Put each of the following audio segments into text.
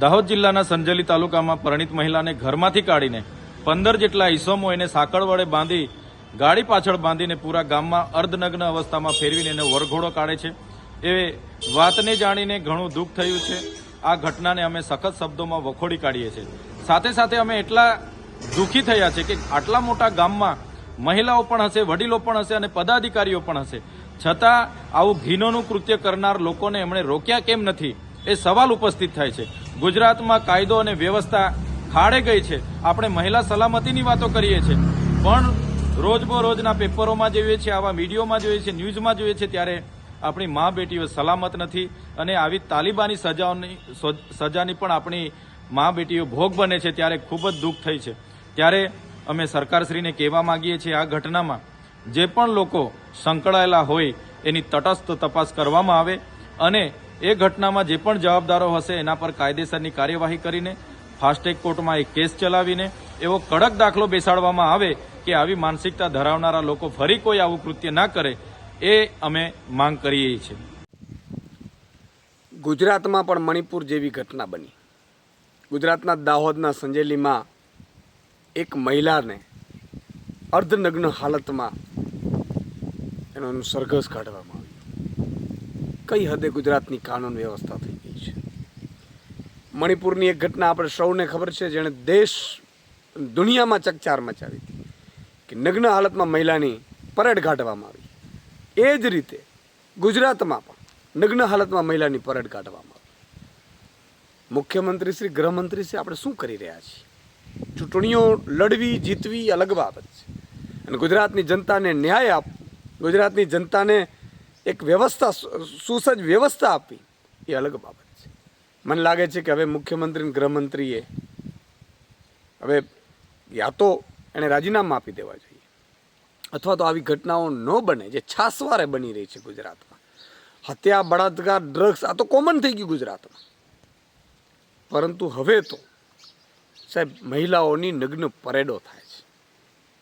દાહોદ જિલ્લાના સંજેલી તાલુકામાં પરણિત મહિલાને ઘરમાંથી કાઢીને પંદર જેટલા ઈસમો એને સાંકળ વડે બાંધી, ગાડી પાછળ બાંધીને પૂરા ગામમાં અર્ધનગ્ન અવસ્થામાં ફેરવીને એને વરઘોડો કાઢે છે. એ વાતને જાણીને ઘણું દુઃખ થયું છે. આ ઘટનાને અમે સખત શબ્દોમાં વખોડી કાઢીએ છીએ. સાથે સાથે અમે એટલા દુઃખી થયા છે કે આટલા મોટા ગામમાં મહિલાઓ પણ હશે, વડીલો પણ હશે અને પદાધિકારીઓ પણ હશે. છતાં આવું ઘીનોનું કૃત્ય કરનાર લોકોને એમણે રોક્યા કેમ નથી? એ સવાલ ઉપસ્થિત થાય છે. ગુજરાતમાં કાયદો અને વ્યવસ્થા ખાડે ગઈ છે. આપણે મહિલા સલામતીની વાતો કરીએ છીએ. પણ રોજબરોજના પેપરોમાં જોઈએ છીએ આવા મીડિયોમાં જોઈએ છીએ ન્યૂઝમાં જોઈએ છીએ ત્યારે આપણી મા બેટીઓ સલામત નથી અને આવી તાલિબાની સજાઓની સજાની પણ આપણી મા બેટીઓ ભોગ બને છે, ત્યારે ખૂબ જ દુઃખ થઈ છે. ત્યારે અમે સરકારશ્રીને કહેવા માગીએ છીએ, આ ઘટનામાં જે પણ લોકો સંકળાયેલા હોય, એની તટસ્થ તપાસ કરવામાં આવે અને એ ઘટનામાં જે પણ જવાબદારો હશે એના પર કાયદેસરની કાર્યવાહી કરીને ફાસ્ટેગ કોર્ટમાં એક કેસ ચલાવીને એવો કડક દાખલો બેસાડવામાં આવે કે આવી માનસિકતા ધરાવનારા લોકો ફરી કોઈ આવું કૃત્ય ના કરે, એ અમે માંગ કરીએ છીએ. ગુજરાતમાં પણ મણિપુર જેવી ઘટના બની. ગુજરાતના દાહોદના સંજેલીમાં એક મહિલાને અર્ધનગ્ન હાલતમાં એનો સરઘસ કાઢવામાં કઈ હદે ગુજરાતની કાનૂન વ્યવસ્થા થઈ ગઈ છે? મણિપુરની એક ઘટના આપણે સૌને ખબર છે, જેણે દેશ દુનિયામાં ચકચાર મચાવી હતી કે નગ્ન હાલતમાં મહિલાની પરેડ કાઢવામાં આવી. એ જ રીતે ગુજરાતમાં પણ નગ્ન હાલતમાં મહિલાની પરેડ કાઢવામાં આવી. મુખ્યમંત્રી શ્રી, ગૃહમંત્રી શ્રી, આપણે શું કરી રહ્યા છીએ? ચૂંટણીઓ લડવી, જીતવી અલગ બાબત છે. અને ગુજરાતની જનતાને ન્યાય આપવો, ગુજરાતની જનતાને એક વ્યવસ્થા સુસજ્જ વ્યવસ્થા આપી. એ અલગ બાબત છે. મને લાગે છે કે હવે મુખ્યમંત્રી ગૃહમંત્રીએ હવે યા તો એણે રાજીનામા આપી દેવા જોઈએ. અથવા તો આવી ઘટનાઓ ન બને જે છાસવારે બની રહી છે ગુજરાતમાં. હત્યા, બળાત્કાર, ડ્રગ્સ, આ તો કોમન થઈ ગયું ગુજરાતમાં. પરંતુ હવે તો, સાહેબ, મહિલાઓની નગ્ન પરેડો થાય છે.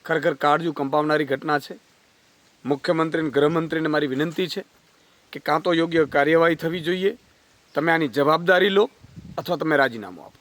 ખરેખર કાળજુ કંપાવનારી ઘટના છે. મુખ્યમંત્રી અને ગૃહમંત્રીને મારી વિનંતી છે કે કાં તો યોગ્ય કાર્યવાહી થવી જોઈએ. તમે આની જવાબદારી લો અથવા તમે રાજીનામું આપો.